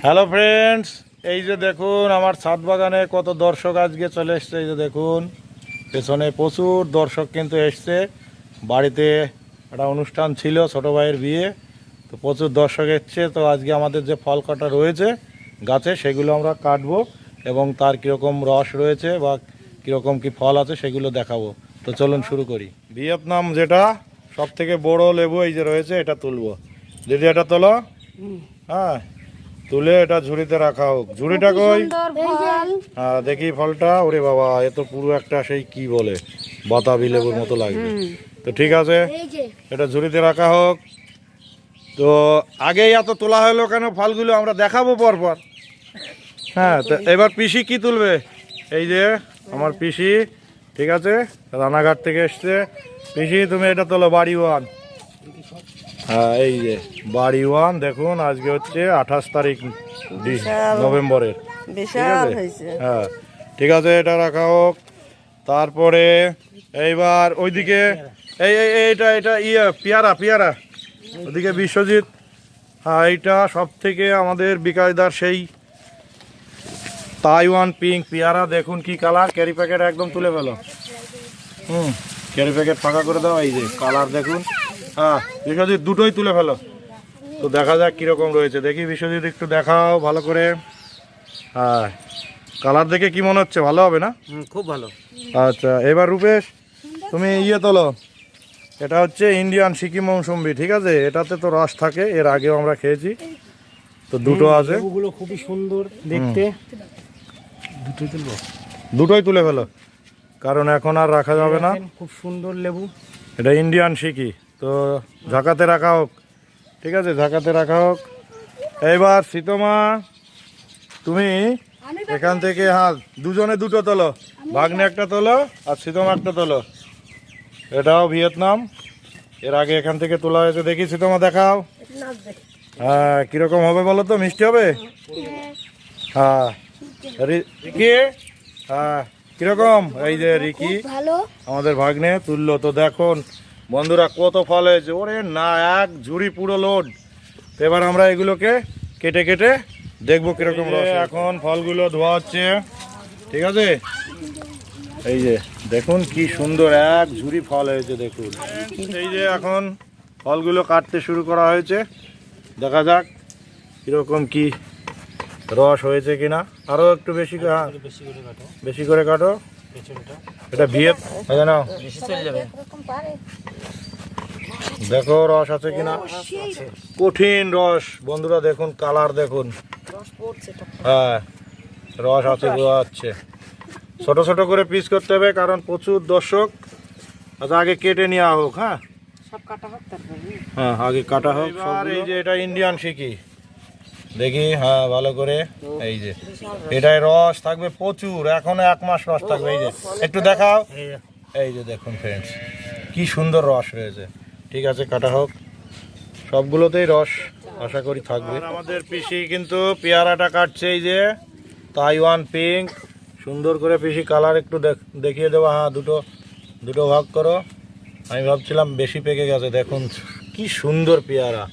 Hello friends এই যে দেখুন আমার ছাদ বাগানে কত দর্শক আজকে চলে এসছে। এই যে দেখুন পেছনে প্রচুর দর্শক কিন্তু এসছে। বাড়িতে একটা অনুষ্ঠান ছিল ছোটো ভাইয়ের বিয়ে। তো প্রচুর দর্শক এসছে। তো আজকে আমাদের যে ফল কাটা রয়েছে গাছে সেগুলো আমরা কাটবো এবং তার কীরকম রস রয়েছে বা কীরকম কি ফল আছে সেগুলো দেখাবো। তো চলুন শুরু করি। ভিয়েতনাম যেটা সব থেকে বড় লেবু এই যে রয়েছে এটা তুলবো। দিদি এটা তোলো? হ্যাঁ। তুলে এটা ঝুড়িতে রাখা হোক। ঝুড়িটা কই? হ্যাঁ দেখি ফলটা। ওরে বাবা এ তো পুরো একটা সেই কি বলে বাতাবি লেবুর মতো লাগবে। তো ঠিক আছে এটা ঝুড়িতে রাখা হোক। তো আগেই এত তোলা হলো কেন? ফলগুলো আমরা দেখাবো পরপর। হ্যাঁ তো এবার পিসি কি তুলবে? এই যে আমার পিসি ঠিক আছে? রানাঘাট থেকে এসছে। পিসি তুমি এটা তোলো বাড়ি ওয়ান। হ্যাঁ এই যে বাড়ি ওয়ান দেখুন আজকে হচ্ছে আঠাশ তারিখ নভেম্বরের। বিশাল হ্যাঁ ঠিক আছে এটা রাখা হোক। তারপরে এইবার ওইদিকে এই এই এইটা এটা ইয়ে পেয়ারা পেয়ারা। ওদিকে বিশ্বজিৎ। হ্যাঁ এইটা সব থেকে আমাদের বিকাশদার সেই তাইওয়ান পিঙ্ক পিয়ারা। দেখুন কি কালার ক্যারি প্যাকেট একদম তুলে ফেলো। হুম ক্যারি প্যাকেট ফাঁকা করে দাও এই যে কালার দেখুন। হ্যাঁ বিশ্বজিৎ দুটোই তুলে ফেলো। তো দেখা যাক কীরকম রয়েছে। দেখি বিশ্বজিৎ একটু দেখাও ভালো করে। হ্যাঁ কালার দেখে কি মনে হচ্ছে? ভালো হবে না? খুব ভালো। আচ্ছা এবার রূপেশ তুমি ইয়ে তোলো। এটা হচ্ছে ইন্ডিয়ান সিকিম মৌসুম্বি ঠিক আছে? এটাতে তো রস থাকে এর আগেও আমরা খেয়েছি। তো দুটো আছে। লেবুগুলো খুবই সুন্দর দেখতে। দুটোই তুলবো দুটোই তুলে ফেলো। কারণ এখন আর রাখা যাবে না। খুব সুন্দর লেবু। এটা ইন্ডিয়ান সিকি। তো ঝাঁকাতে রাখা হোক। ঠিক আছে ঝাঁকাতে রাখা হোক। এইবার সীতমা তুমি এখান থেকে হ্যাঁ দুজনে দুটো তোলো। ভাগ্নে একটা তোলো আর সীতমা একটা তোলো। এটাও ভিয়েতনাম। এর আগে এখান থেকে তোলা হয়েছে। দেখি সীতমা দেখাও। হ্যাঁ কীরকম হবে বলো তো? মিষ্টি হবে? হ্যাঁ। রিকি? হ্যাঁ কীরকম? এই যে রিকি আমাদের ভাগ্নে তুললো। তো দেখুন বন্ধুরা কত ফল হয়েছে? ওরে না এক ঝুড়ি পুরো লোড এবার আমরা এগুলোকে কেটে কেটে দেখব কীরকম রস এখন ফলগুলো ধোয়া হচ্ছে। ঠিক আছে? এই যে দেখুন কি সুন্দর এক ঝুড়ি ফল হয়েছে দেখুন। এই যে এখন ফলগুলো কাটতে শুরু করা হয়েছে। দেখা যাক কীরকম কি রস হয়েছে কিনা। আরও একটু বেশি করে- হ্যাঁ। বেশি করে কাটো। বেশি করে এটা নাও। বেশি চলে যাবে। দেখো রস আছে কিনা? কঠিন রস। বন্ধুরা দেখুন কালার দেখুন। হ্যাঁ রস আছে যাচ্ছে ছোট ছোট করে পিস করতে হবে কারণ প্রচুর দর্শক আচ্ছা আগে কেটে নেওয়া হোক হ্যাঁ? হ্যাঁ আগে কাটা হোক আর এই যে এটা ইন্ডিয়ান শিকি দেখি হ্যাঁ ভালো করে। এই যে, এটায় রস থাকবে প্রচুর, এখনও এক মাস রস থাকবে, এই যে। একটু দেখাও। এই যে দেখুন ফ্রেন্ডস কি সুন্দর রস রয়েছে ঠিক আছে, কাটা হোক। সবগুলোতেই রস, আশা করি থাকবে। আমাদের পিসি কিন্তু পেয়ারাটা কাটছে, এই যে তাইওয়ান পিঙ্ক সুন্দর করে পিসি কালার একটু দেখ- দেখিয়ে দেবো। হ্যাঁ দুটো দুটো ভাগ করো। আমি ভাবছিলাম বেশি পেকে গেছে, দেখুন, কি সুন্দর পেয়ারা।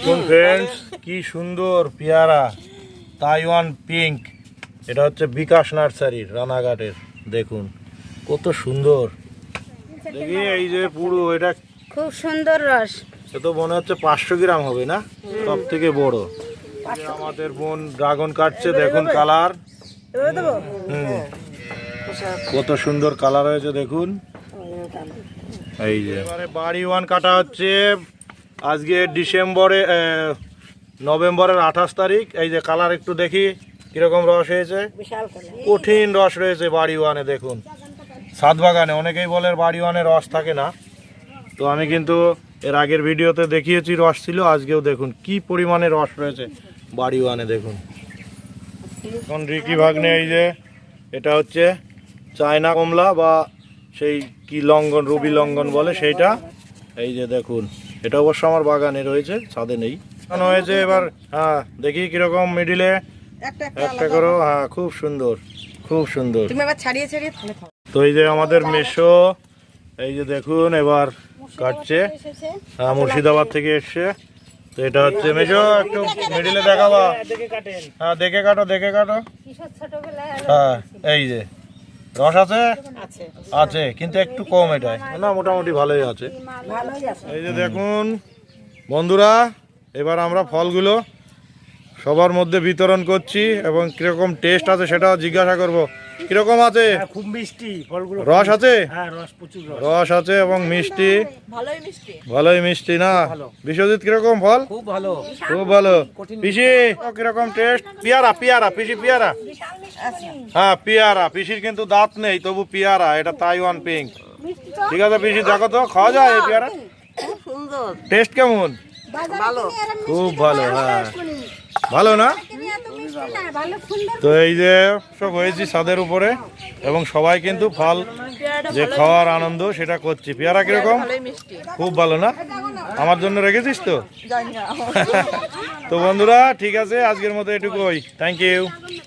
ফ্রেন্ডস কি সুন্দর পেয়ারা তাইওয়ান পিঙ্ক এটা হচ্ছে বিকাশ নার্সারির রানাঘাটের দেখুন। কত সুন্দর। দেখি এই যে পুরো এটা খুব সুন্দর রস। এ তো মনে হচ্ছে পাঁচশো গ্রাম হবে না? সব থেকে বড়। আমাদের বোন ড্রাগন কাটছে দেখুন কালার। হুম। কত সুন্দর কালার হয়েছে দেখুন। এই যে। এবারে বাড়ি ওয়ান কাটা হচ্ছে আজকে ডিসেম্বরে নভেম্বরের আঠাশ তারিখ। এই যে কালার একটু দেখি কীরকম রস হয়েছে? কঠিন রস রয়েছে বাড়ি ওয়ানে দেখুন। সাত বাগানে অনেকেই বলে বাড়ি ওয়ানে রস থাকে না। তো আমি কিন্তু এর আগের ভিডিওতে দেখিয়েছি রস ছিল আজকেও দেখুন কি পরিমাণে রস রয়েছে বাড়ি ওয়ানে দেখুন। এখন রিকি ভাগ্নে এই যে এটা হচ্ছে চায়না কমলা বা সেই কি লঙ্ঘন রুবি লঙ্ঘন বলে সেইটা। এই যে দেখুন। এটা অবশ্য আমার বাগানে রয়েছে ছাদে নেই। এখন হয়েছে এবার হ্যাঁ দেখি কীরকম মিডিলে একটা একটা করো। হ্যাঁ খুব সুন্দর খুব সুন্দর। তুমি আবার ছাড়িয়ে ছাড়িয়ে তো এই যে আমাদের মেশো এই যে দেখুন এবার কাটছে। হ্যাঁ মুর্শিদাবাদ থেকে এসছে। তো এটা হচ্ছে মেশো একটু মিডিলে দেখাবা। দেখে হ্যাঁ দেখে কাটো দেখে কাটো। হ্যাঁ এই যে। রস আছে? আছে। আছে কিন্তু একটু কম এটাই। না মোটামুটি ভালোই আছে। এই যে দেখুন বন্ধুরা এবার আমরা ফলগুলো সবার মধ্যে বিতরণ করছি এবং কীরকম টেস্ট আছে সেটাও জিজ্ঞাসা করব। কীরকম আছে? হ্যাঁ, খুব মিষ্টি ফলগুলো রস আছে? হ্যাঁ রস প্রচুর রস। রস আছে এবং মিষ্টি। ভালোই মিষ্টি। ভালোই মিষ্টি না? বিশ্বজিৎ কীরকম ফল? খুব ভালো। খুব ভালো। পিসি কীরকম টেস্ট পিয়ারা পিয়ারা পিসি পিয়ারা। হ্যাঁ পিয়ারা। পিসির কিন্তু দাঁত নেই তবু পিয়ারা এটা তাইওয়ান পিঙ্ক ঠিক আছে পিসি দেখো তো খাওয়া যায় এই পিয়ারা? খুব সুন্দর। টেস্ট কেমন? ভালো। খুব ভালো হ্যাঁ। ভালো না? তো এই যে সব হয়েছি ছাদের উপরে এবং সবাই কিন্তু ফল যে খাওয়ার আনন্দ সেটা করছি। পেয়ারা কীরকম? খুব ভালো না? আমার জন্য রেখেছিস তো? তো বন্ধুরা ঠিক আছে আজকের মতো এটুকুই। Thank you